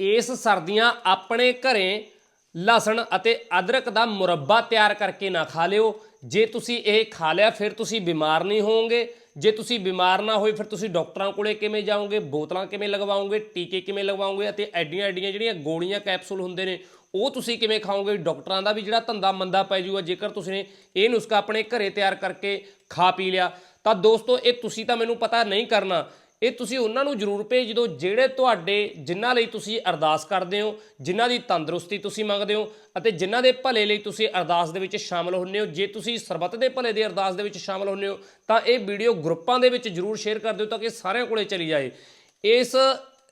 ਇਸ ਸਰਦੀਆਂ ਆਪਣੇ ਘਰੇ ਲਸਣ ਅਤੇ ਅਦਰਕ ਦਾ ਮੁਰੱਬਾ ਤਿਆਰ ਕਰਕੇ ਨਾ ਖਾ ਲਿਓ। ਜੇ ਤੁਸੀਂ ਇਹ ਖਾ ਲਿਆ, ਫਿਰ ਤੁਸੀਂ ਬਿਮਾਰ ਨਹੀਂ ਹੋਵੋਗੇ। ਜੇ ਤੁਸੀਂ ਬਿਮਾਰ ਨਾ ਹੋਏ, ਫਿਰ ਤੁਸੀਂ ਡਾਕਟਰਾਂ ਕੋਲੇ ਕਿਵੇਂ ਜਾਓਗੇ? ਬੋਤਲਾਂ ਕਿਵੇਂ ਲਗਵਾਓਗੇ? ਟੀਕੇ ਕਿਵੇਂ ਲਗਵਾਓਗੇ? ਅਤੇ ਐਡੀਆਂ ਐਡੀਆਂ ਜਿਹੜੀਆਂ ਗੋਲੀਆਂ ਕੈਪਸੂਲ ਹੁੰਦੇ ਨੇ, ਉਹ ਤੁਸੀਂ ਕਿਵੇਂ ਖਾਓਗੇ? ਡਾਕਟਰਾਂ ਦਾ ਵੀ ਜਿਹੜਾ ਧੰਦਾ ਮੰਦਾ ਪੈ ਜੂਗਾ, ਜੇਕਰ ਤੁਸੀਂ ਇਹ ਨੁਸਖਾ ਆਪਣੇ ਘਰੇ ਤਿਆਰ ਕਰਕੇ ਖਾ ਪੀ ਲਿਆ। ਤਾਂ ਦੋਸਤੋ, ਇਹ ਤੁਸੀਂ ਤਾਂ ਮੈਨੂੰ ਪਤਾ ਨਹੀਂ ਕਰਨਾ ਇਹ ਤੁਸੀਂ ਉਹਨਾਂ ਨੂੰ ਜ਼ਰੂਰ ਭੇਜ ਦਿਓ ਜਿਹੜੇ ਤੁਹਾਡੇ, ਜਿਨ੍ਹਾਂ ਲਈ ਤੁਸੀਂ ਅਰਦਾਸ ਕਰਦੇ ਹੋ, ਜਿਨ੍ਹਾਂ ਦੀ ਤੰਦਰੁਸਤੀ ਤੁਸੀਂ ਮੰਗਦੇ ਹੋ ਅਤੇ ਜਿਨ੍ਹਾਂ ਦੇ ਭਲੇ ਲਈ ਤੁਸੀਂ ਅਰਦਾਸ ਦੇ ਵਿੱਚ ਸ਼ਾਮਲ ਹੁੰਦੇ ਹੋ। ਜੇ ਤੁਸੀਂ ਸਰਬੱਤ ਦੇ ਭਲੇ ਦੀ ਅਰਦਾਸ ਦੇ ਵਿੱਚ ਸ਼ਾਮਲ ਹੁੰਦੇ ਹੋ, ਤਾਂ ਇਹ ਵੀਡੀਓ ਗਰੁੱਪਾਂ ਦੇ ਵਿੱਚ ਜ਼ਰੂਰ ਸ਼ੇਅਰ ਕਰ ਦਿਓ ਤਾਂ ਕਿ ਸਾਰਿਆਂ ਕੋਲੇ ਚਲੀ ਜਾਏ। ਇਸ,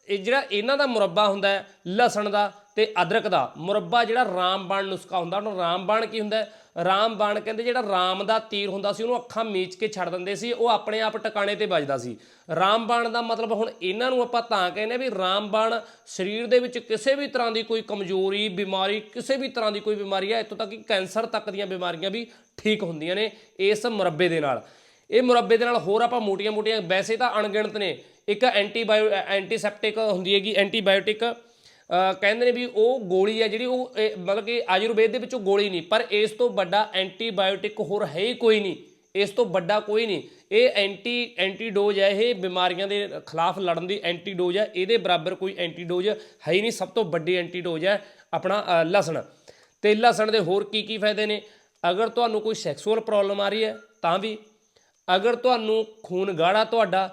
ਇਹ ਜਿਹੜਾ ਇਹਨਾਂ ਦਾ ਮੁਰੱਬਾ ਹੁੰਦਾ ਹੈ, ਲਸਣ ਦਾ ਤੇ ਅਦਰਕ ਦਾ, ਮੁਰੱਬਾ ਜਿਹੜਾ ਰਾਮਬਾਣ ਨੁਸਖਾ ਹੁੰਦਾ, ਉਹਨੂੰ ਰਾਮਬਾਣ ਕੀ ਹੁੰਦਾ ਹੈ? ਰਾਮਬਾਣ ਕਹਿੰਦੇ ਜਿਹੜਾ ਰਾਮ ਦਾ ਤੀਰ ਹੁੰਦਾ ਸੀ, ਉਹਨੂੰ ਅੱਖਾਂ ਮੀਚ ਕੇ ਛੱਡ ਦਿੰਦੇ ਸੀ, ਉਹ ਆਪਣੇ ਆਪ ਟਿਕਾਣੇ ਤੇ ਵੱਜਦਾ ਸੀ ਰਾਮਬਾਣ ਦਾ ਮਤਲਬ ਹੁਣ ਇਹਨਾਂ ਨੂੰ ਆਪਾਂ ਤਾਂ ਕਹਿੰਦੇ ਆ ਵੀ ਰਾਮਬਾਣ ਸਰੀਰ ਦੇ ਵਿੱਚ ਕਿਸੇ ਵੀ ਤਰ੍ਹਾਂ ਦੀ ਕੋਈ ਕਮਜ਼ੋਰੀ, ਬਿਮਾਰੀ, ਕਿਸੇ ਵੀ ਤਰ੍ਹਾਂ ਦੀ ਕੋਈ ਬਿਮਾਰੀ ਹੈ ਇੱਥੋਂ ਤੱਕ ਕਿ ਕੈਂਸਰ ਤੱਕ ਦੀਆਂ ਬਿਮਾਰੀਆਂ ਵੀ ਠੀਕ ਹੁੰਦੀਆਂ ਨੇ ਇਸ ਮੁਰੱਬੇ ਦੇ ਨਾਲ ਇਹ ਮੁਰੱਬੇ ਦੇ ਨਾਲ ਹੋਰ ਆਪਾਂ ਮੋਟੀਆਂ-ਮੋਟੀਆਂ, ਵੈਸੇ ਤਾਂ ਅਣਗਿਣਤ ਨੇ ਇੱਕ ਐਂਟੀਬਾਇਓ, ਐਂਟੀਸੈਪਟਿਕ ਹੁੰਦੀ ਹੈਗੀ, ਐਂਟੀਬਾਇਓਟਿਕ ਕਹਿੰਦੇ ਨੇ ਵੀ ਉਹ ਗੋਲੀ ਹੈ ਜਿਹੜੀ ਉਹ, ਇਹ ਮਤਲਬ ਕਿ ਆਯੁਰਵੇਦ ਦੇ ਵਿੱਚ ਉਹ ਗੋਲੀ ਨਹੀਂ, ਪਰ ਇਸ ਤੋਂ ਵੱਡਾ ਐਂਟੀਬਾਇਓਟਿਕ ਹੋਰ ਹੈ ਹੀ ਕੋਈ ਨਹੀਂ, ਇਸ ਤੋਂ ਵੱਡਾ ਕੋਈ ਨਹੀਂ। ਇਹ ਐਂਟੀ, ਐਂਟੀਡੋਜ਼ ਹੈ ਇਹ ਬਿਮਾਰੀਆਂ ਦੇ ਖਿਲਾਫ ਲੜਨ ਦੀ ਐਂਟੀਡੋਜ਼ ਹੈ, ਇਹਦੇ ਬਰਾਬਰ ਕੋਈ ਐਂਟੀਡੋਜ਼ ਹੈ ਹੀ ਨਹੀਂ, ਸਭ ਤੋਂ ਵੱਡੀ ਐਂਟੀਡੋਜ਼ ਹੈ ਆਪਣਾ ਲਸਣ। ਤੇ ਲਸਣ ਦੇ ਹੋਰ ਕੀ ਕੀ ਫਾਇਦੇ ਨੇ? ਅਗਰ ਤੁਹਾਨੂੰ ਕੋਈ ਸੈਕਸੂਅਲ ਪ੍ਰੋਬਲਮ ਆ ਰਹੀ ਹੈ ਤਾਂ ਵੀ, ਅਗਰ ਤੁਹਾਨੂੰ ਖੂਨ ਗਾੜਾ ਤੁਹਾਡਾ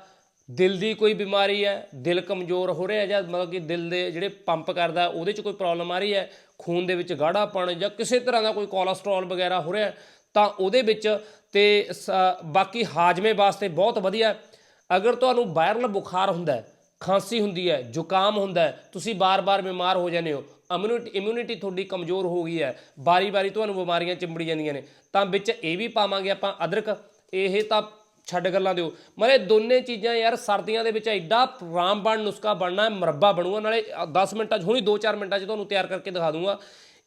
ਦਿਲ ਦੀ ਕੋਈ ਬਿਮਾਰੀ ਹੈ, ਦਿਲ ਕਮਜ਼ੋਰ ਹੋ ਰਿਹਾ ਜਾਂ ਮਤਲਬ ਕਿ ਦਿਲ ਦੇ ਜਿਹੜੇ ਪੰਪ ਕਰਦਾ, ਉਹਦੇ 'ਚ ਕੋਈ ਪ੍ਰੋਬਲਮ ਆ ਰਹੀ ਹੈ, ਖੂਨ ਦੇ ਵਿੱਚ ਗਾੜਾਪਣ ਜਾਂ ਕਿਸੇ ਤਰ੍ਹਾਂ ਦਾ ਕੋਈ ਕੋਲੇਸਟ੍ਰੋਲ ਵਗੈਰਾ ਹੋ ਰਿਹਾ, ਤਾਂ ਉਹਦੇ ਵਿੱਚ ਤੇ ਸ- ਬਾਕੀ ਹਾਜਮੇ ਵਾਸਤੇ ਬਹੁਤ ਵਧੀਆ ਅਗਰ ਤੁਹਾਨੂੰ ਵਾਇਰਲ ਬੁਖਾਰ ਹੁੰਦਾ ਖਾਂਸੀ ਹੁੰਦੀ ਹੈ, ਜ਼ੁਕਾਮ ਹੁੰਦਾ ਹੈ, ਤੁਸੀਂ ਬਾਰ-ਬਾਰ ਬਿਮਾਰ ਹੋ ਜਾਂਦੇ ਹੋ ਇਮਿਊਨਿਟੀ ਇਮਿਊਨਿਟੀ ਤੁਹਾਡੀ ਕਮਜ਼ੋਰ ਹੋ ਗਈ ਹੈ ਬਾਰੀ-ਬਾਰੀ ਤੁਹਾਨੂੰ ਬਿਮਾਰੀਆਂ ਚਿੰਬੜੀ ਜਾਂਦੀਆਂ ਨੇ, ਤਾਂ ਵਿੱਚ ਇਹ ਵੀ ਪਾਵਾਂਗੇ ਆਪਾਂ ਅਦਰਕ, ਇਹ ਤਾਂ ਛੱਡ ਗੱਲਾਂ ਦਿਓ। ਮਰੇ ਦੋਨੇ ਚੀਜ਼ਾਂ ਯਾਰ ਸਰਦੀਆਂ ਦੇ ਵਿੱਚ ਐਡਾ ਰਾਮਬਾਣ ਨੁਸਖਾ ਬਣਨਾ ਹੈ, ਮੁਰੱਬਾ ਬਣੂਗਾ। ਨਾਲੇ 10 ਮਿੰਟਾਂ 'ਚ, ਹੁਣੀ 2-4 ਮਿੰਟਾਂ 'ਚ ਤੁਹਾਨੂੰ ਤਿਆਰ ਕਰਕੇ ਦਿਖਾ ਦੂੰਗਾ।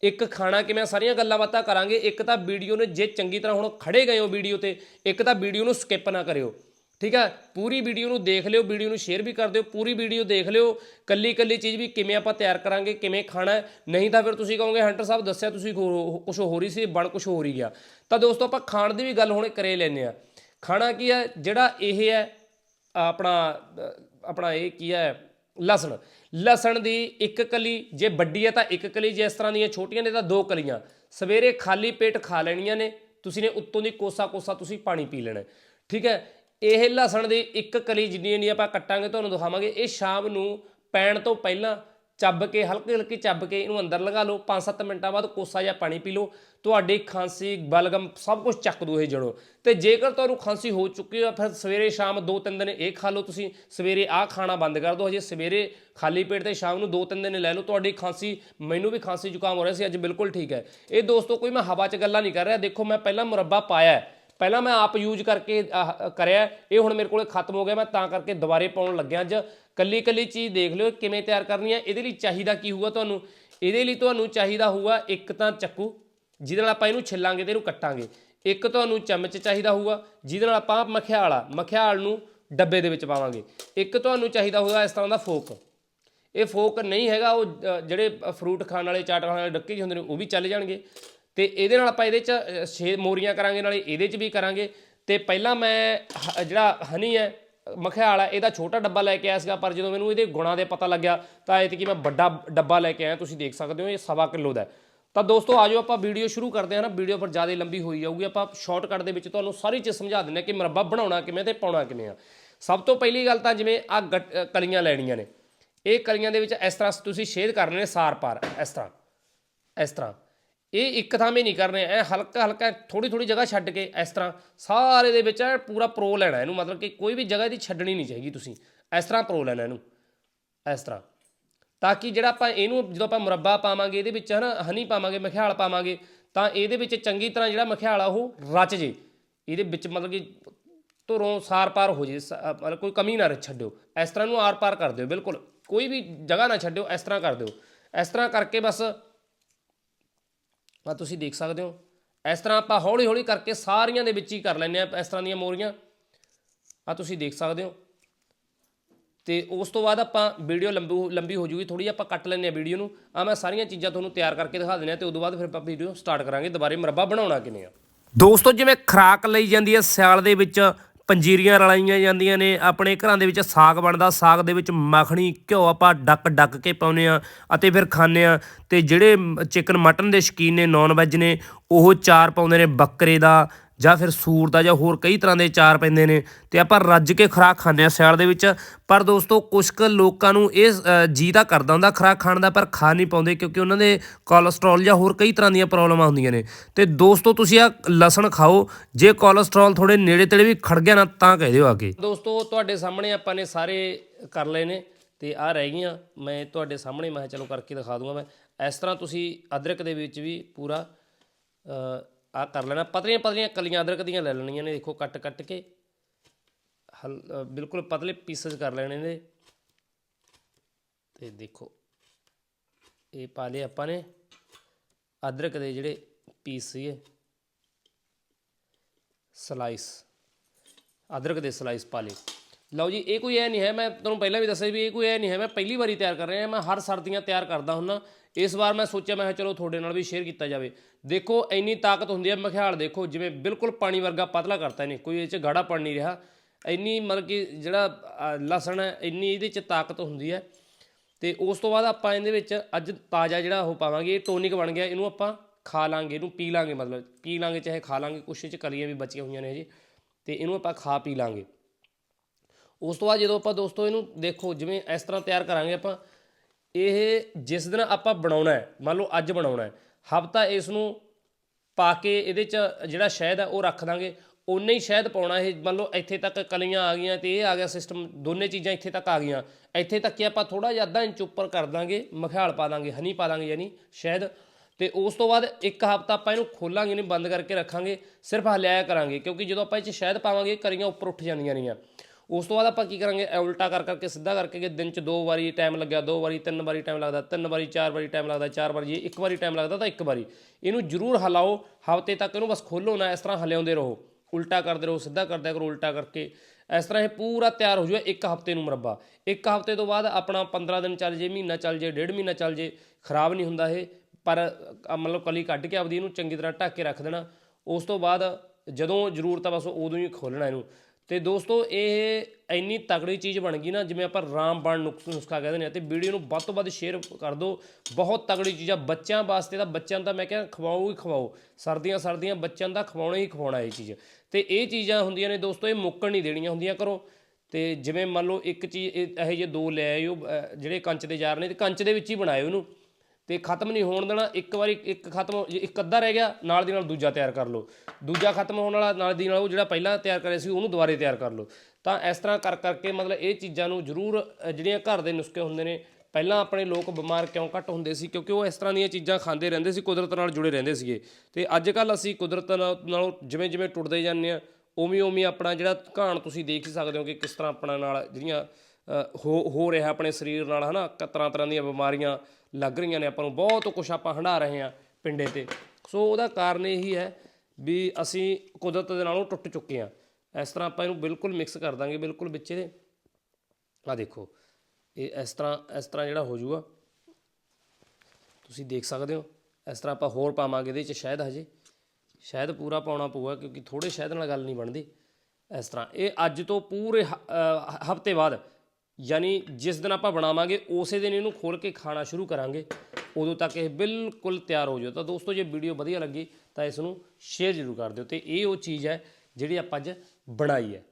ਇੱਕ ਖਾਣਾ ਕਿਵੇਂ ਸਾਰੀਆਂ ਗੱਲਾਂ ਬਾਤਾਂ ਕਰਾਂਗੇ, ਇੱਕ ਤਾਂ ਵੀਡੀਓ ਨੂੰ ਜੇ ਚੰਗੀ ਤਰ੍ਹਾਂ ਹੁਣ ਖੜੇ ਗਏ ਹੋ ਵੀਡੀਓ ਤੇ, ਇੱਕ ਤਾਂ ਵੀਡੀਓ ਨੂੰ ਸਕਿਪ ਨਾ ਕਰਿਓ। ਠੀਕ ਹੈ? ਪੂਰੀ ਵੀਡੀਓ ਨੂੰ ਦੇਖ ਲਿਓ, ਵੀਡੀਓ ਨੂੰ ਸ਼ੇਅਰ ਵੀ ਕਰ ਦਿਓ, ਪੂਰੀ ਵੀਡੀਓ ਦੇਖ ਲਿਓ। ਕੱਲੀ ਕੱਲੀ ਚੀਜ਼ ਵੀ ਕਿਵੇਂ ਆਪਾਂ ਤਿਆਰ ਕਰਾਂਗੇ, ਕਿਵੇਂ ਖਾਣਾ ਨਹੀਂ ਤਾਂ ਫਿਰ ਤੁਸੀਂ ਕਹੋਗੇ, ਹੰਟਰ ਸਾਹਿਬ ਦੱਸਿਆ ਤੁਸੀਂ ਕੁਝ ਹੋ ਰਹੀ ਸੀ, ਬਣ ਕੁਝ ਹੋ ਰਹੀ ਗਿਆ। ਤਾਂ ਦੋਸਤੋ, ਆਪਾਂ ਖਾਣ ਦੀ ਵੀ ਗੱਲ ਹੁਣੇ ਕਰੇ ਲੈਨੇ ਆ ਖਾਣਾ ਕੀ ਹੈ? ਜਿਹੜਾ ਇਹ ਹੈ, ਆਪਣਾ ਆਪਣਾ ਇਹ ਕੀ ਹੈ? ਲਸਣ। ਲਸਣ ਦੀ ਇੱਕ ਕਲੀ ਜੇ ਵੱਡੀ ਹੈ ਤਾਂ ਇੱਕ ਕਲੀ, ਜੇ ਇਸ ਤਰ੍ਹਾਂ ਦੀਆਂ ਛੋਟੀਆਂ ਨੇ ਤਾਂ ਦੋ ਕਲੀਆਂ। ਸਵੇਰੇ ਖਾਲੀ ਪੇਟ ਖਾ ਲੈਣੀਆਂ ਨੇ, ਤੁਸੀਂ ਨੇ ਉੱਤੋਂ ਦੀ ਕੋਸਾ ਕੋਸਾ ਤੁਸੀਂ ਪਾਣੀ ਪੀ ਲੈਣਾ। ਠੀਕ ਹੈ? ਇਹ ਲਸਣ ਦੀ ਇੱਕ ਕਲੀ ਜਿੰਨੀ ਜਿੰਨੀ ਆਪਾਂ ਕੱਟਾਂਗੇ, ਤੁਹਾਨੂੰ ਦਿਖਾਵਾਂਗੇ। ਇਹ ਸ਼ਾਮ ਨੂੰ ਪੈਣ ਤੋਂ ਪਹਿਲਾਂ ਚੱਬ ਕੇ, ਹਲਕੀ ਹਲਕੀ ਚੱਬ ਕੇ ਇਹਨੂੰ ਅੰਦਰ ਲਗਾ ਲਓ। 5-7 ਮਿੰਟਾਂ ਬਾਅਦ ਕੋਸਾ ਜਿਹਾ ਪਾਣੀ ਪੀ ਲਓ। ਤੁਹਾਡੀ ਖਾਂਸੀ, ਬਲਗਮ ਸਭ ਕੁਝ ਚੱਕ ਦੂ ਇਹ ਜੜੋ। ਤੇ ਜੇਕਰ ਤੁਹਾਨੂੰ ਖਾਂਸੀ ਹੋ ਚੁੱਕੀ ਹੈ, ਫਿਰ ਸਵੇਰੇ ਸ਼ਾਮ ਦੋ ਤਿੰਨ ਦਿਨ ਇਹ ਖਾ ਲਓ ਤੁਸੀਂ। ਸਵੇਰੇ ਆਹ ਖਾਣਾ ਬੰਦ ਕਰ ਦਿਓ। ਹਜੇ ਸਵੇਰੇ ਖਾਲੀ ਪੇਟ ਤੇ ਸ਼ਾਮ ਨੂੰ ਦੋ ਤਿੰਨ ਦਿਨ ਲੈ ਲਓ। ਤੁਹਾਡੀ ਖਾਂਸੀ, ਮੈਨੂੰ ਵੀ ਖਾਂਸੀ ਜ਼ੁਕਾਮ ਹੋ ਰਿਹਾ ਸੀ, ਅੱਜ ਬਿਲਕੁਲ ਠੀਕ ਹੈ। ਇਹ ਦੋਸਤੋ, ਕੋਈ ਮੈਂ ਹਵਾ 'ਚ ਗੱਲਾਂ ਨਹੀਂ ਕਰ ਰਿਹਾ। ਦੇਖੋ, ਮੈਂ ਪਹਿਲਾਂ ਮੁਰੱਬਾ ਪਾਇਆ ਹੈ। ਪਹਿਲਾਂ ਮੈਂ ਆਪ ਯੂਜ਼ ਕਰਕੇ ਕਰਿਆ ਇਹ ਹੁਣ ਮੇਰੇ ਕੋਲੇ ਖਤਮ ਹੋ ਗਿਆ। ਮੈਂ ਤਾਂ ਕਰਕੇ ਦੁਬਾਰੇ ਪਾਉਣ ਲੱਗਿਆ ਅੱਜ। ਕੱਲੀ ਕੱਲੀ ਚੀਜ਼ ਦੇਖ ਲਿਓ, ਕਿਵੇਂ ਤਿਆਰ ਕਰਨੀ ਹੈ। ਇਹਦੇ ਲਈ ਚਾਹੀਦਾ ਕੀ ਹੋਊਗਾ ਤੁਹਾਨੂੰ? ਇਹਦੇ ਲਈ ਤੁਹਾਨੂੰ ਚਾਹੀਦਾ ਹੋਊਗਾ ਇੱਕ ਤਾਂ ਚੱਕੂ, ਜਿਹਦੇ ਨਾਲ ਆਪਾਂ ਇਹਨੂੰ ਛਿੱਲਾਂਗੇ ਤੇ ਇਹਨੂੰ ਕੱਟਾਂਗੇ। ਇੱਕ ਤੁਹਾਨੂੰ ਚਮਚ ਚਾਹੀਦਾ ਹੋਊਗਾ, ਜਿਹਦੇ ਨਾਲ ਆਪਾਂ ਮਖਿਆਲ ਆ, ਮਖਿਆਲ ਨੂੰ ਡੱਬੇ ਦੇ ਵਿੱਚ ਪਾਵਾਂਗੇ। ਇੱਕ ਤੁਹਾਨੂੰ ਚਾਹੀਦਾ ਹੋਊਗਾ ਇਸ ਤਰ੍ਹਾਂ ਦਾ ਫੋਕ। ਇਹ ਫੋਕ ਨਹੀਂ ਹੈਗਾ, ਉਹ ਜਿਹੜੇ ਫਰੂਟ ਖਾਣ ਵਾਲੇ, ਚਾਟ ਖਾਣ ਵਾਲੇ ਡੱਕੇ ਜਿਹੇ ਹੁੰਦੇ ਨੇ, ਉਹ ਵੀ ਚੱਲ ਜਾਣਗੇ। ਤੇ ਇਹਦੇ ਨਾਲ ਆਪਾਂ ਇਹਦੇ ਚ ਅ, ਮੋਰੀਆਂ ਕਰਾਂਗੇ ਨਾਲੇ ਇਹਦੇ ਚ ਵੀ ਕਰਾਂਗੇ। ਤੇ ਪਹਿਲਾਂ ਮੈਂ ਹ- ਜਿਹੜਾ ਹਨੀ ਹੈ ਮਖਿਆਲ ਹੈ ਇਹਦਾ ਛੋਟਾ ਡੱਬਾ ਲੈ ਕੇ ਆਇਆ ਸੀਗਾ ਪਰ ਜਦੋਂ ਮੈਨੂੰ ਇਹਦੇ ਗੁਣਾਂ ਦੇ ਪਤਾ ਲੱਗਿਆ ਤਾਂ ਇਹ ਕਿ ਮੈਂ ਵੱਡਾ ਡੱਬਾ ਲੈ ਕੇ ਆਇਆ ਤੁਸੀਂ ਦੇਖ ਸਕਦੇ ਹੋ ਇਹ ਸਵਾ ਕਿਲੋ ਦਾ ਤਾਂ ਦੋਸਤੋ ਆਜੋ ਆਪਾਂ ਵੀਡੀਓ ਸ਼ੁਰੂ ਕਰਦੇ ਹਾਂ ਨਾ ਵੀਡੀਓ ਪਰ ਜ਼ਿਆਦਾ ਲੰਬੀ ਹੋਈ ਜਾਊਗੀ। ਆਪਾਂ ਸ਼ਾਰਟਕਟ ਦੇ ਵਿੱਚ ਤੁਹਾਨੂੰ ਸਾਰੀ ਚੀਜ਼ ਸਮਝਾ ਦਿੰਦੇ ਹਾਂ ਕਿ ਮੁਰੱਬਾ ਬਣਾਉਣਾ ਕਿਵੇਂ ਤੇ ਪਾਉਣਾ ਕਿਵੇਂ ਆ। ਸਭ ਤੋਂ ਪਹਿਲੀ ਗੱਲ ਤਾਂ ਜਿਵੇਂ ਆ ਕਲੀਆਂ ਲੈਣੀਆਂ ਨੇ। ਇਹ ਕਲੀਆਂ ਦੇ ਵਿੱਚ ਇਸ ਤਰ੍ਹਾਂ ਤੁਸੀਂ ਛੇਦ ਕਰਨੇ ਨੇ ਸਾਰ ਪਾਰ ਇਸ ਤਰ੍ਹਾਂ ਇਸ ਤਰ੍ਹਾਂ। ਇਹ ਇੱਕ ਥਾਂ ਨਹੀਂ ਕਰਨੇ ਐ ਹਲਕਾ ਹਲਕਾ ਥੋੜੀ ਥੋੜੀ ਜਗ੍ਹਾ ਛੱਡ ਕੇ ਇਸ ਤਰ੍ਹਾਂ ਸਾਰੇ ਦੇ ਵਿੱਚ ਪੂਰਾ ਪ੍ਰੋ ਲੈਣਾ ਇਹਨੂੰ। ਮਤਲਬ ਕਿ ਕੋਈ ਵੀ ਜਗ੍ਹਾ ਇਹਦੀ ਛੱਡਣੀ ਨਹੀਂ ਚਾਹੀਦੀ ਤੁਸੀਂ। ਇਸ ਤਰ੍ਹਾਂ ਪ੍ਰੋ ਲੈਣਾ ਇਹਨੂੰ। ਇਸ ਤਰ੍ਹਾਂ। ਤਾਂ ਕਿ ਜਿਹੜਾ ਆਪਾਂ ਇਹਨੂੰ ਜਦੋਂ ਆਪਾਂ ਮੁਰੱਬਾ ਪਾਵਾਂਗੇ, ਇਹਦੇ ਵਿੱਚ ਹਨਾ ਹਨੀ ਪਾਵਾਂਗੇ, ਮਖਿਆਲ ਪਾਵਾਂਗੇ, ਤਾਂ ਇਹਦੇ ਵਿੱਚ ਚੰਗੀ ਤਰ੍ਹਾਂ ਜਿਹੜਾ ਮਖਿਆਲ ਆ ਉਹ ਰਚ ਜੇ। ਇਹਦੇ ਵਿੱਚ ਮਤਲਬ ਕਿ ਧੁਰੋਂ ਸਾਰ ਪਾਰ ਹੋ ਜੇ। ਮਤਲਬ ਕੋਈ ਕਮੀ ਨਾ ਛੱਡਿਓ। ਇਸ ਤਰ੍ਹਾਂ ਨੂੰ ਆਰ ਪਾਰ ਕਰ ਦਿਓ। ਬਿਲਕੁਲ। ਕੋਈ ਵੀ ਜਗ੍ਹਾ ਨਾ ਛੱਡਿਓ। ਇਸ ਤਰ੍ਹਾਂ ਕਰ ਦਿਓ। ਇਸ ਤਰ੍ਹਾਂ ਕਰਕੇ ਬਸ ਆ ਤੁਸੀਂ ਦੇਖ ਸਕਦੇ ਹੋ। ਇਸ ਤਰ੍ਹਾਂ ਆਪਾਂ ਹੌਲੀ ਹੌਲੀ ਕਰਕੇ ਸਾਰੀਆਂ ਦੇ ਵਿੱਚ ਹੀ ਕਰ ਲੈਂਦੇ ਆ ਇਸ ਤਰ੍ਹਾਂ ਦੀਆਂ ਮੋਰੀਆਂ। ਆ ਤੁਸੀਂ ਦੇਖ ਸਕਦੇ ਹੋ। ਤੇ ਉਸ ਤੋਂ ਬਾਅਦ ਆਪਾਂ ਵੀਡੀਓ ਲੰਬੂ, ਲੰਬੀ ਹੋ ਜੂਗੀ ਥੋੜੀ ਆਪਾਂ ਕੱਟ ਲੈਂਦੇ ਆ ਵੀਡੀਓ ਨੂੰ। ਆ ਮੈਂ ਸਾਰੀਆਂ ਚੀਜ਼ਾਂ ਤੁਹਾਨੂੰ ਤਿਆਰ ਕਰਕੇ ਦਿਖਾ ਦਿੰਦੇ ਆ ਤੇ ਤੋਂ ਬਾਅਦ ਫਿਰ ਆਪਾਂ ਵੀਡੀਓ ਸਟਾਰਟ ਕਰਾਂਗੇ। ਦੁਬਾਰੇ ਮੁਰੱਬਾ ਬਣਾਉਣਾ ਕਿਵੇਂ ਆ। ਦੋਸਤੋ, ਜਿਵੇਂ ਖਰਾਕ ਲਈ ਜਾਂਦੀ ਹੈ, ਸਿਆਲ ਦੇ ਵਿੱਚ ਪੰਜੀਰੀਆਂ ਰਲਾਈਆਂ ਜਾਂਦੀਆਂ ਨੇ। ਆਪਣੇ ਘਰਾਂ ਦੇ ਵਿੱਚ ਸਾਗ ਬਣਦਾ। ਸਾਗ ਦੇ ਵਿੱਚ ਮੱਖਣੀ, ਘਿਓ ਆਪਾਂ ਡੱਕ ਡੱਕ ਕੇ ਪਾਉਨੇ ਆ ਅਤੇ ਫਿਰ ਖਾਂਦੇ ਆ ਤੇ ਜਿਹੜੇ ਚਿਕਨ ਮਟਨ ਦੇ ਸ਼ਕੀਨ ਨੇ ਨਾਨ ਵੈਜ ਨੇ, ਉਹ ਚਾਰ ਪਾਉਂਦੇ ਨੇ ਬੱਕਰੇ ਦਾ। ਜਾਂ ਫਿਰ ਸੂਰ ਦਾ ਜਾਂ ਹੋਰ ਕਈ ਤਰ੍ਹਾਂ ਦੇ ਚਾਰ ਪੈਂਦੇ ਨੇ ਤੇ ਆਪਾਂ ਰੱਜ ਕੇ ਖੁਰਾਕ ਖਾਂਦੇ ਆ ਸਿਆਲ ਦੇ ਵਿੱਚ। ਪਰ ਦੋਸਤੋ ਕੁਝ ਕੁ ਲੋਕਾਂ ਨੂੰ ਇਹ ਅ, ਜੀ ਦਾ ਕਰਦਾ ਹੁੰਦਾ ਖੁਰਾਕ ਖਾਣ ਦਾ ਪਰ ਖਾ ਨਹੀਂ ਪਾਉਂਦੇ ਕਿਉਂਕਿ ਉਹਨਾਂ ਦੇ ਕੋਲੇਸਟ੍ਰੋਲ ਜਾਂ ਹੋਰ ਕਈ ਤਰ੍ਹਾਂ ਦੀਆਂ ਪ੍ਰੋਬਲਮਾਂ ਹੁੰਦੀਆਂ ਨੇ। ਤੇ ਦੋਸਤੋ ਤੁਸੀਂ ਆ ਲਸਣ ਖਾਓ। ਜੇ ਕੋਲੇਸਟ੍ਰੋਲ ਥੋੜੇ ਨੇੜੇ ਤੇੜੇ ਵੀ ਖੜ ਗਿਆ ਨਾ ਤਾਂ ਕਹਿ ਦਿਓ ਆ ਕੇ। ਦੋਸਤੋ ਤੁਹਾਡੇ ਸਾਹਮਣੇ ਆਪਾਂ ਨੇ ਸਾਰੇ ਕਰ ਲਏ ਨੇ ਤੇ ਆ ਰਹਿ ਗਈਆਂ। ਮੈਂ ਤੁਹਾਡੇ ਸਾਹਮਣੇ ਮੈਂ ਕਿਹਾ ਚਲੋ ਕਰਕੇ ਦਿਖਾ ਦੂੰਗਾ ਮੈਂ। ਇਸ ਤਰ੍ਹਾਂ ਤੁਸੀਂ ਅਦਰਕ ਦੇ ਵਿੱਚ ਵੀ ਪੂਰਾ ਆ ਕਰ ਲੈਣਾ। ਪਤਲੀਆਂ ਪਤਲੀਆਂ ਕਲੀਆਂ ਅਦਰਕ ਦੀਆਂ ਲੈ ਲੈਣੀਆਂ ਨੇ, ਦੇਖੋ ਕੱਟ ਕੱਟ ਕੇ। ਹਲ ਬਿਲਕੁਲ ਪਤਲੇ ਪੀਸਸ ਕਰ ਲੈਣੇ ਨੇ। ਤੇ ਦੇਖੋ, ਇਹ ਪਾ ਲਏ ਆਪਾਂ ਨੇ ਅਦਰਕ ਦੇ ਜਿਹੜੇ ਪੀਸ ਸੀਗੇ। ਸਲਾਈਸ, ਅਦਰਕ ਦੇ ਸਲਾਈਸ ਪਾ ਲਏ। ਲਓ ਜੀ, ਇਹ ਕੋਈ ਐ ਨਹੀਂ ਹੈ, ਮੈਂ ਤੁਹਾਨੂੰ ਪਹਿਲਾਂ ਵੀ ਦੱਸਿਆ ਵੀ ਇਹ ਕੋਈ ਐ ਨਹੀਂ ਹੈ। ਮੈਂ ਪਹਿਲੀ ਵਾਰੀ ਤਿਆਰ ਕਰ ਰਿਹਾ, ਮੈਂ ਹਰ ਸਰਦੀਆਂ ਤਿਆਰ ਕਰਦਾ ਹੁੰਨਾ ਇਸ ਵਾਰ ਮੈਂ ਸੋਚਿਆ, ਮੈਂ ਕਿਹਾ ਚਲੋ ਤੁਹਾਡੇ ਨਾਲ ਵੀ ਸ਼ੇਅਰ ਕੀਤਾ ਜਾਵੇ। ਦੇਖੋ, ਇੰਨੀ ਤਾਕਤ ਹੁੰਦੀ ਹੈ ਮਖਿਆਲ, ਦੇਖੋ, ਜਿਵੇਂ ਬਿਲਕੁਲ ਪਾਣੀ ਵਰਗਾ ਪਤਲਾ ਕਰਤਾ ਇਹਨੇ, ਕੋਈ ਇਹ ਚ ਗਾੜਾ ਪਾਣੀ ਨਹੀਂ ਰਿਹਾ। ਇੰਨੀ ਮਤਲਬ ਕਿ ਜਿਹੜਾ ਲਸਣ ਹੈ, ਇੰਨੀ ਇਹਦੇ ਚ ਤਾਕਤ ਹੁੰਦੀ ਹੈ। ਤੇ ਉਸ ਤੋਂ ਬਾਅਦ ਆਪਾਂ ਇਹਦੇ ਵਿੱਚ ਅੱਜ ਤਾਜ਼ਾ ਜਿਹੜਾ ਉਹ ਪਾਵਾਂਗੇ, ਇਹ ਟੋਨਿਕ ਬਣ ਗਿਆ। ਇਹਨੂੰ ਆਪਾਂ ਖਾ ਲਾਂਗੇ, ਇਹਨੂੰ ਪੀ ਲਾਂਗੇ ਮਤਲਬ, ਪੀ ਲਾਂਗੇ ਚਾਹੇ ਖਾ ਲਾਂਗੇ, ਕੁਛ ਇਹ ਚ ਕਲੀਆਂ ਵੀ ਬਚੀਆਂ ਹੋਈਆਂ ਨੇ ਜੀ ਤੇ ਇਹਨੂੰ ਆਪਾਂ ਖਾ ਪੀ ਲਾਂਗੇ। ਉਸ ਤੋਂ ਬਾਅਦ ਜਦੋਂ ਆਪਾਂ ਦੋਸਤੋ ਇਹਨੂੰ ਦੇਖੋ, ਜਿਵੇਂ ਇਸ ਤਰ੍ਹਾਂ ਤਿਆਰ ਕਰਾਂਗੇ ਆਪਾਂ ਇਹ ਜਿਸ ਦਿਨ ਆਪਾਂ ਬਣਾਉਣਾ ਹੈ, ਮੰਨ ਲਓ ਅੱਜ ਬਣਾਉਣਾ ਹੈ, ਹਫਤਾ ਇਸ ਨੂੰ ਪਾ ਕੇ ਇਹਦੇ ਚ ਜਿਹੜਾ ਸ਼ਹਿਦ ਹੈ ਉਹ ਰੱਖ ਦਾਂਗੇ। ਉਨੇ ਹੀ ਸ਼ਹਿਦ ਪਾਉਣਾ ਇਹ, ਮੰਨ ਲਓ ਇੱਥੇ ਤੱਕ ਕਲੀਆਂ ਆ ਗਈਆਂ ਤੇ ਇਹ ਆ ਗਿਆ ਸਿਸਟਮ ਦੋਨੇ ਚੀਜ਼ਾਂ ਇੱਥੇ ਤੱਕ ਆ ਗਈਆਂ। ਇੱਥੇ ਤੱਕ ਕਿ ਆਪਾਂ ਥੋੜਾ ਜਿਹਾ ਅੱਧਾ ਇੰਚ ਉੱਪਰ ਕਰ ਦਾਂਗੇ, ਮਖਿਆਲ ਪਾ ਦਾਂਗੇ, ਹਨੀ ਪਾ ਦਾਂਗੇ ਯਾਨੀ ਸ਼ਹਿਦ। ਤੇ ਉਸ ਤੋਂ ਬਾਅਦ ਇੱਕ ਹਫਤਾ ਆਪਾਂ ਇਹਨੂੰ ਖੋਲਾਂਗੇ ਨਹੀਂ, ਬੰਦ ਕਰਕੇ ਰੱਖਾਂਗੇ, ਸਿਰਫ ਹਲਿਆਇਆ ਕਰਾਂਗੇ, ਕਿਉਂਕਿ ਜਦੋਂ ਆਪਾਂ ਇਹ ਚ ਸ਼ਹਿਦ ਪਾਵਾਂਗੇ ਕਰੀਆਂ ਉੱਪਰ ਉੱਠ ਜਾਂਦੀਆਂ ਨੇਗੀਆਂ ਉਸ ਤੋਂ ਬਾਅਦ ਆਪਾਂ ਕੀ ਕਰਾਂਗੇ ਉਲਟਾ ਕਰ ਕਰਕੇ, ਸਿੱਧਾ ਕਰਕੇ ਕਿ ਦਿਨ ਚ ਦੋ ਵਾਰੀ ਟਾਈਮ ਲੱਗਿਆ, ਦੋ ਵਾਰੀ, ਤਿੰਨ ਵਾਰੀ ਟਾਈਮ ਲੱਗਦਾ, ਤਿੰਨ ਵਾਰੀ, ਚਾਰ ਵਾਰੀ ਟਾਈਮ ਲੱਗਦਾ, ਚਾਰ ਵਾਰੀ, ਜੇ ਇੱਕ ਵਾਰੀ ਟਾਈਮ ਲੱਗਦਾ ਤਾਂ ਇੱਕ ਵਾਰੀ। ਇਹਨੂੰ ਜ਼ਰੂਰ ਹਲਾਓ, ਹਫ਼ਤੇ ਤੱਕ ਇਹਨੂੰ ਬਸ ਖੋਲੋ ਨਾ, ਇਸ ਤਰ੍ਹਾਂ ਹਲਿਆਉਂਦੇ ਰਹੋ। ਉਲਟਾ ਕਰਦੇ ਰਹੋ, ਸਿੱਧਾ ਕਰਦੇ ਕਰੋ, ਉਲਟਾ ਕਰਕੇ। ਇਸ ਤਰ੍ਹਾਂ ਇਹ ਪੂਰਾ ਤਿਆਰ ਹੋ ਜਾਊਗਾ ਇੱਕ ਹਫ਼ਤੇ ਨੂੰ ਮੁਰੱਬਾ। ਇੱਕ ਹਫ਼ਤੇ ਤੋਂ ਬਾਅਦ ਆਪਣਾ 15 ਦਿਨ ਚੱਲ ਜੇ, ਮਹੀਨਾ ਚੱਲ ਜੇ, ਡੇਢ ਮਹੀਨਾ ਚੱਲ ਜੇ, ਖਰਾਬ ਨਹੀਂ ਹੁੰਦਾ ਇਹ। ਪਰ ਮਤਲਬ ਕਲੀ ਕੱਢ ਕੇ ਆਪਦੀ ਇਹਨੂੰ ਚੰਗੀ ਤਰ੍ਹਾਂ ਢੱਕ ਕੇ ਰੱਖ ਦੇਣਾ। ਉਸ ਤੋਂ ਬਾਅਦ ਜਦੋਂ ਜ਼ਰੂਰਤ ਆ ਬਸ ਉਦੋਂ ਹੀ ਖੋਲਣਾ ਇਹਨੂੰ। ਤੇ ਦੋਸਤੋ, ਇਹ ਇੰਨੀ ਤਗੜੀ ਚੀਜ਼ ਬਣ ਗਈ ਨਾ, ਜਿਵੇਂ ਆਪਾਂ ਰਾਮਬਾਣ ਨੁਕਸ ਨੁਸਖਾ ਕਹਿੰਦੇ ਨੇ, ਤੇ ਵੀਡੀਓ ਨੂੰ ਵੱਧ ਤੋਂ ਵੱਧ ਸ਼ੇਅਰ ਕਰ ਦਿਓ। ਬਹੁਤ ਤਕੜੀ ਚੀਜ਼ ਆ। ਬੱਚਿਆਂ ਵਾਸਤੇ ਤਾਂ ਬੱਚਿਆਂ ਦਾ ਮੈਂ ਕਿਹਾ ਖਵਾਓ ਹੀ ਖਵਾਓ। ਸਰਦੀਆਂ ਸਰਦੀਆਂ ਬੱਚਿਆਂ ਦਾ ਖਵਾਉਣਾ ਹੀ ਖਵਾਉਣਾ ਇਹ ਚੀਜ਼। ਤੇ ਇਹ ਚੀਜ਼ਾਂ ਹੁੰਦੀਆਂ ਨੇ ਦੋਸਤੋ, ਇਹ ਮੁੱਕਣ ਨਹੀਂ ਦੇਣੀਆਂ ਹੁੰਦੀਆਂ ਕਰੋ ਤੇ ਜਿਵੇਂ ਮੰਨ ਲਓ ਇੱਕ ਚੀਜ਼, ਇਹ- ਇਹੋ ਜਿਹੇ ਦੋ ਲੈ ਆਇਓ ਜਿਹੜੇ ਕੰਚ ਦੇ ਜਾਰ ਨੇ, ਤੇ ਕੰਚ ਦੇ ਵਿੱਚ ਹੀ ਬਣਾਇਓ ਉਹਨੂੰ ਤੇ ਖਤਮ ਨਹੀਂ ਹੋਣ ਦੇਣਾ, ਇੱਕ ਵਾਰੀ ਇੱਕ ਖਤਮ ਜੇ ਇੱਕ ਅੱਧਾ ਰਹਿ ਗਿਆ, ਨਾਲ ਦੀ ਨਾਲ ਦੂਜਾ ਤਿਆਰ ਕਰ ਲਓ। ਦੂਜਾ ਖਤਮ ਹੋਣ ਵਾਲਾ, ਨਾਲ ਦੀ ਨਾਲ ਉਹ ਜਿਹੜਾ ਪਹਿਲਾਂ ਤਿਆਰ ਕਰਿਆ ਸੀ, ਉਹਨੂੰ ਦੁਬਾਰੇ ਤਿਆਰ ਕਰ ਲਓ। ਤਾਂ ਇਸ ਤਰ੍ਹਾਂ ਕਰ ਕਰਕੇ ਮਤਲਬ ਇਹ ਚੀਜ਼ਾਂ ਨੂੰ ਜ਼ਰੂਰ ਜਿਹੜੀਆਂ ਘਰ ਦੇ ਨੁਸਖੇ ਹੁੰਦੇ ਨੇ, ਪਹਿਲਾਂ ਆਪਣੇ ਲੋਕ ਬਿਮਾਰ ਕਿਉਂ ਘੱਟ ਹੁੰਦੇ ਸੀ, ਕਿਉਂਕਿ ਉਹ ਇਸ ਤਰ੍ਹਾਂ ਦੀਆਂ ਚੀਜ਼ਾਂ ਖਾਂਦੇ ਰਹਿੰਦੇ ਸੀ, ਕੁਦਰਤ ਨਾਲ ਜੁੜੇ ਰਹਿੰਦੇ ਸੀਗੇ। ਤੇ ਅੱਜ ਕੱਲ ਅਸੀਂ ਕੁਦਰਤ ਨਾਲ ਨਾਲੋਂ ਜਿਵੇਂ ਜਿਵੇਂ ਟੁੱਟਦੇ ਜਾਂਦੇ ਆ ਉਵੇਂ ਉਵੇਂ ਆਪਣਾ ਜਿਹੜਾ ਘਾਣ ਤੁਸੀਂ ਦੇਖ ਹੀ ਸਕਦੇ ਹੋ ਕਿ ਕਿਸ ਤਰ੍ਹਾਂ ਆਪਣਾ ਨਾਲ ਜਿਹੜੀਆਂ ਹੋ ਹੋ ਰਿਹਾ ਆਪਣੇ ਸਰੀਰ ਨਾਲ, ਹਨਾ? ਕ- ਤਰ੍ਹਾਂ ਤਰ੍ਹਾਂ ਦੀਆਂ ਬਿਮਾਰੀਆਂ ਲੱਗ ਰਹੀਆਂ ਨੇ ਆਪਾਂ ਨੂੰ, ਬਹੁਤ ਕੁਝ ਆਪਾਂ ਹੰਢਾ ਰਹੇ ਹਾਂ ਪਿੰਡੇ ਤੇ। ਸੋ ਉਹਦਾ ਕਾਰਨ ਇਹੀ ਹੈ ਵੀ ਅਸੀਂ ਕੁਦਰਤ ਦੇ ਨਾਲੋਂ ਟੁੱਟ ਚੁੱਕੇ ਹਾਂ। ਇਸ ਤਰ੍ਹਾਂ ਆਪਾਂ ਇਹਨੂੰ ਬਿਲਕੁਲ ਮਿਕਸ ਕਰ ਦਾਂਗੇ, ਬਿਲਕੁਲ ਵਿੱਚ ਇਹਦੇ। ਆ ਦੇਖੋ, ਇਹ ਇਸ ਤਰ੍ਹਾਂ ਇਸ ਤਰ੍ਹਾਂ ਜਿਹੜਾ ਹੋ ਜਾਊਗਾ। ਤੁਸੀਂ ਦੇਖ ਸਕਦੇ ਹੋ, ਇਸ ਤਰ੍ਹਾਂ ਆਪਾਂ ਹੋਰ ਪਾਵਾਂਗੇ ਇਹਦੇ ਚ ਸ਼ਾਇਦ ਹਜੇ। ਸ਼ਾਇਦ ਪੂਰਾ ਪਾਉਣਾ ਪਊਗਾ ਕਿਉਂਕਿ ਥੋੜੇ ਸ਼ਾਇਦ ਨਾਲ ਗੱਲ ਨਹੀਂ ਬਣਦੀ। ਇਸ ਤਰ੍ਹਾਂ, ਇਹ ਅੱਜ ਤੋਂ ਪੂਰੇ ਹਫ਼ਤੇ ਬਾਅਦ ਯਾਨੀ ਜਿਸ ਦਿਨ ਆਪਾਂ ਬਣਾਵਾਂਗੇ, ਉਸੇ ਦਿਨ ਇਹਨੂੰ ਖੋਲ ਕੇ ਖਾਣਾ ਸ਼ੁਰੂ ਕਰਾਂਗੇ। ਉਦੋਂ ਤੱਕ ਇਹ ਬਿਲਕੁਲ ਤਿਆਰ ਹੋ ਜਾਓ ਤਾਂ ਦੋਸਤੋ, ਜੇ ਵੀਡੀਓ ਵਧੀਆ ਲੱਗੀ, ਤਾਂ ਇਸ ਨੂੰ ਸ਼ੇਅਰ ਜ਼ਰੂਰ ਕਰ ਦਿਓ। ਤੇ ਇਹ ਉਹ ਚੀਜ਼ ਹੈ ਜਿਹੜੀ ਆਪਾਂ ਅੱਜ ਬਣਾਈ ਹੈ।